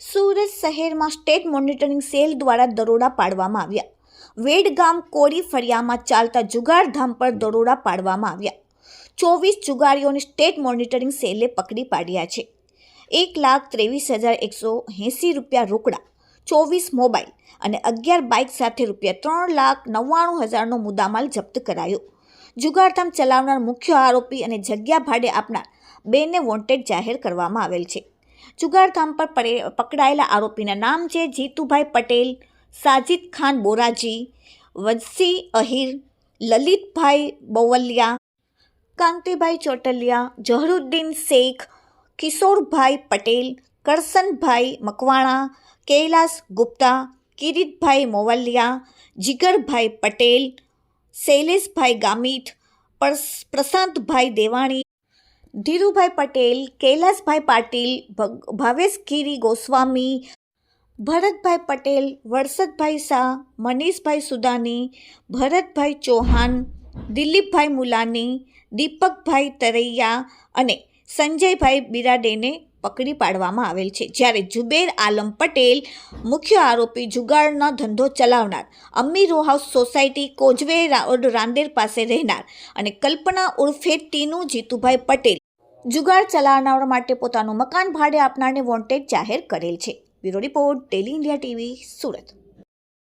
સુરત શહેરમાં state monitoring cell દ્વારા દરોડા પાડવામાં આવ્યા. વેડગામ કોરી ફળિયામાં ચાલતા જુગારધામ પર દરોડા પાડવામાં આવ્યા. ચોવીસ જુગારીઓને સ્ટેટ મોનિટરિંગ સેલે પકડી પાડ્યા છે. એક લાખ ત્રેવીસ હજાર એકસો એંસી રૂપિયા રોકડા, ચોવીસ મોબાઈલ અને અગિયાર બાઇક સાથે રૂપિયા ત્રણ લાખ નવ્વાણું હજારનો મુદ્દામાલ જપ્ત કરાયો. જુગારધામ ચલાવનાર મુખ્ય આરોપી અને જગ્યા ભાડે આપનાર બેને વોન્ટેડ જાહેર કરવામાં આવેલ છે. જુગારધામ પર પકડાયેલા આરોપીના નામ છે જીતુભાઈ પટેલ, સાજિદ ખાન બોરાજી વજસી અહિર, લલિતભાઈ બોવલિયા, કાંતિભાઈ ચોટલિયા જહરુદ્દીન શેખ, કિશોરભાઈ પટેલ, કરસનભાઈ મકવાણા, કૈલાસ ગુપ્તા, કિરીટભાઈ મોવલિયા, જીગરભાઈ પટેલ, શૈલેષભાઈ ગામિત પ્રશાંતભાઈ દેવાણી ધીરુભાઈ પટેલ, કૈલાસભાઈ પાટીલ, ભગ- ભાવેશ ગીરી ગોસ્વામી, ભરતભાઈ પટેલ વરસદભાઈ શાહ, મનીષભાઈ સુદાની, ભરતભાઈ ચૌહાણ, દિલીપભાઈ મુલાની, દીપકભાઈ તરૈયા અને સંજયભાઈ બિરાડેને પકડી પાડવામાં આવેલ છે. જ્યારે જુબેર આલમ પટેલ મુખ્ય આરોપી જુગાડનો ધંધો ચલાવનાર Ammi row house society causeway road Rander પાસે રહેનાર અને કલ્પના ઉર્ફે ટીનુ જીતુભાઈ પટેલ જુગાર ચલાવનાર માટે પોતાનું મકાન ભાડે આપનારને વોન્ટેડ જાહેર કરેલ છે. Bureau report, daily India TV, Surat.